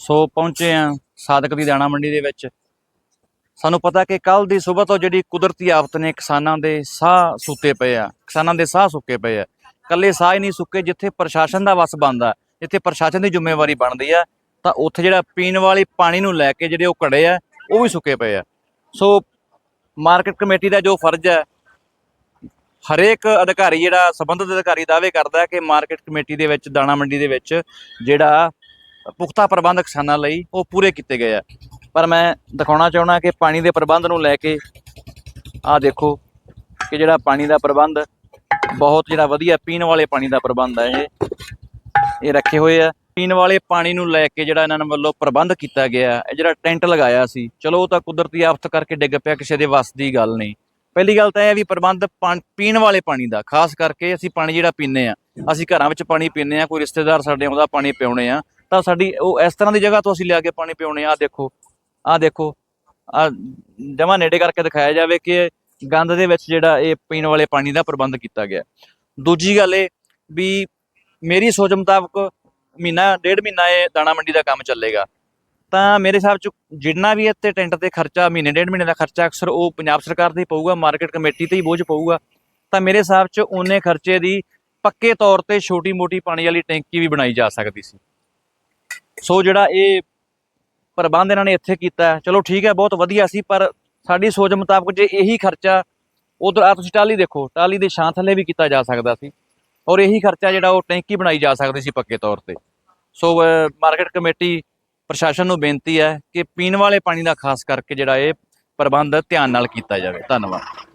ਸੋ ਪਹੁੰਚੇ ਆ ਸਾਦਕ ਦੀ ਦਾਣਾ ਮੰਡੀ ਦੇ ਵਿੱਚ। ਸਾਨੂੰ ਪਤਾ ਕਿ ਕੱਲ ਦੀ ਸਵੇਰ ਤੋਂ ਜਿਹੜੀ ਕੁਦਰਤੀ ਆਫਤ ਨੇ ਕਿਸਾਨਾਂ ਦੇ ਸਾਹ ਸੁੱਤੇ ਪਏ ਆ। ਕਿਸਾਨਾਂ ਦੇ ਸਾਹ ਸੁੱਕੇ ਪਏ ਆ। ਕੱਲੇ ਸਾਹ ਹੀ ਨਹੀਂ ਸੁੱਕੇ ਜਿੱਥੇ ਪ੍ਰਸ਼ਾਸਨ ਦਾ ਵਸ ਬਣਦਾ, ਜਿੱਥੇ ਪ੍ਰਸ਼ਾਸਨ ਦੀ ਜ਼ਿੰਮੇਵਾਰੀ ਬਣਦੀ ਆ, ਤਾਂ ਉੱਥੇ ਜਿਹੜਾ ਪੀਣ ਵਾਲੀ ਪਾਣੀ ਨੂੰ ਲੈ ਕੇ ਜਿਹੜੇ ਉਹ ਘੜੇ ਆ, ਉਹ ਵੀ ਸੁੱਕੇ ਪਏ ਆ। ਸੋ ਮਾਰਕੀਟ ਕਮੇਟੀ ਦਾ ਜੋ ਫਰਜ਼ ਹੈ ਹਰੇਕ ਅਧਿਕਾਰੀ ਜਿਹੜਾ ਸੰਬੰਧਿਤ ਅਧਿਕਾਰੀ ਦਾਅਵੇ ਕਰਦਾ ਕਿ ਮਾਰਕੀਟ ਕਮੇਟੀ ਦੇ ਵਿੱਚ, ਦਾਣਾ ਮੰਡੀ ਦੇ ਵਿੱਚ ਜਿਹੜਾ ਪੁਖਤਾ ਪ੍ਰਬੰਧ ਕਿਸਾਨਾਂ ਲਈ ਉਹ ਪੂਰੇ ਕੀਤੇ ਗਏ ਆ। ਪਰ ਮੈਂ ਦਿਖਾਉਣਾ ਚਾਹੁੰਦਾ ਕਿ ਪਾਣੀ ਦੇ ਪ੍ਰਬੰਧ ਨੂੰ ਲੈ ਕੇ ਆਹ ਦੇਖੋ ਕਿ ਜਿਹੜਾ ਪਾਣੀ ਦਾ ਪ੍ਰਬੰਧ ਬਹੁਤ ਜਿਹੜਾ ਵਧੀਆ ਪੀਣ ਵਾਲੇ ਪਾਣੀ ਦਾ ਪ੍ਰਬੰਧ ਹੈ ਇਹ। ਇਹ ਰੱਖੇ ਹੋਏ ਆ। ਪੀਣ ਵਾਲੇ ਪਾਣੀ ਨੂੰ ਲੈ ਕੇ ਜਿਹੜਾ ਇਹਨਾਂ ਨੇ ਵੱਲੋਂ ਪ੍ਰਬੰਧ ਕੀਤਾ ਗਿਆ, ਇਹ ਜਿਹੜਾ ਟੈਂਟ ਲਗਾਇਆ ਸੀ, ਚਲੋ ਉਹ ਤਾਂ ਕੁਦਰਤੀ ਆਫਤ ਕਰਕੇ ਡਿੱਗ ਪਿਆ, ਕਿਸੇ ਦੇ ਵੱਸ ਦੀ ਗੱਲ ਨਹੀਂ। ਪਹਿਲੀ ਗੱਲ ਤਾਂ ਇਹ ਵੀ ਪ੍ਰਬੰਧ ਪਾਣ- ਪੀਣ ਵਾਲੇ ਪਾਣੀ ਦਾ, ਖਾਸ ਕਰਕੇ ਅਸੀਂ ਪਾਣੀ ਜਿਹੜਾ ਪੀਂਦੇ ਆ, ਅਸੀਂ ਘਰਾਂ ਵਿੱਚ ਪਾਣੀ ਪੀਂਦੇ ਆ, ਕੋਈ ਰਿਸ਼ਤੇਦਾਰ ਸਾਡੇ ਆਉਂਦਾ, ਪਾਣੀ ਪਿਉਣੇ ਆ ਤਾਂ ਸਾਡੀ ਉਹ ਇਸ ਤਰ੍ਹਾਂ ਦੀ ਜਗ੍ਹਾ ਤੋਂ ਅਸੀਂ ਲਿਆ ਕੇ ਪਾਣੀ ਪਿਉਣੇ ਆ, ਆਹ ਦੇਖੋ ਆਹ ਦੇਖੋ ਆ ਜਮਾ ਨੇੜੇ ਕਰਕੇ ਦਿਖਾਇਆ ਜਾਵੇ ਕਿ ਗੰਦ ਦੇ ਵਿੱਚ ਜਿਹੜਾ ਇਹ ਪੀਣ ਵਾਲੇ ਪਾਣੀ ਦਾ ਪ੍ਰਬੰਧ ਕੀਤਾ ਗਿਆ। ਦੂਜੀ ਗੱਲ ਇਹ ਵੀ ਮੇਰੀ ਸੋਚ ਮੁਤਾਬਕ ਮਹੀਨਾ, ਡੇਢ ਮਹੀਨਾ ਇਹ ਦਾਣਾ ਮੰਡੀ ਦਾ ਕੰਮ ਚੱਲੇਗਾ। ਤਾਂ ਮੇਰੇ ਹਿਸਾਬ ਚ ਜਿੰਨਾ ਵੀ ਇੱਥੇ ਟੈਂਟ ਤੇ ਖਰਚਾ, ਮਹੀਨੇ, ਡੇਢ ਮਹੀਨੇ ਦਾ ਖਰਚਾ ਅਕਸਰ ਉਹ ਪੰਜਾਬ ਸਰਕਾਰ ਤੇ ਹੀ ਪਊਗਾ, ਮਾਰਕੀਟ ਕਮੇਟੀ ਤੇ ਹੀ ਬੋਝ ਪਊਗਾ। ਤਾਂ ਮੇਰੇ ਹਿਸਾਬ ਚ ਉਹਨੇ ਖਰਚੇ ਦੀ ਪੱਕੇ ਤੌਰ ਤੇ ਛੋਟੀ ਮੋਟੀ ਪਾਣੀ ਵਾਲੀ ਟੈਂਕੀ ਵੀ ਬਣਾਈ ਜਾ ਸਕਦੀ ਸੀ। ਸੋ ਜਿਹੜਾ ਇਹ ਪ੍ਰਬੰਧ ਇਹਨਾਂ ਨੇ ਇੱਥੇ ਕੀਤਾ ਚਲੋ ਠੀਕ ਹੈ, ਬਹੁਤ ਵਧੀਆ ਸੀ, ਪਰ ਸਾਡੀ ਸੋਚ ਮੁਤਾਬਕ ਜੇ ਇਹੀ ਖਰਚਾ ਉਧਰ ਆ ਤੁਸੀਂ ਟਾਲੀ ਦੇਖੋ ਟਾਲੀ ਦੇ ਛਾਂ ਥੱਲੇ ਵੀ ਕੀਤਾ ਜਾ ਸਕਦਾ ਸੀ, ਔਰ ਇਹੀ ਖਰਚਾ ਜਿਹੜਾ ਉਹ ਟੈਂਕੀ ਬਣਾਈ ਜਾ ਸਕਦੀ ਸੀ ਪੱਕੇ ਤੌਰ ਤੇ। ਸੋ ਮਾਰਕੀਟ ਕਮੇਟੀ ਪ੍ਰਸ਼ਾਸਨ ਨੂੰ ਬੇਨਤੀ ਹੈ ਕਿ ਪੀਣ ਵਾਲੇ ਪਾਣੀ ਦਾ ਖਾਸ ਕਰਕੇ ਜਿਹੜਾ ਇਹ ਪ੍ਰਬੰਧ ਧਿਆਨ ਨਾਲ ਕੀਤਾ ਜਾਵੇ। ਧੰਨਵਾਦ।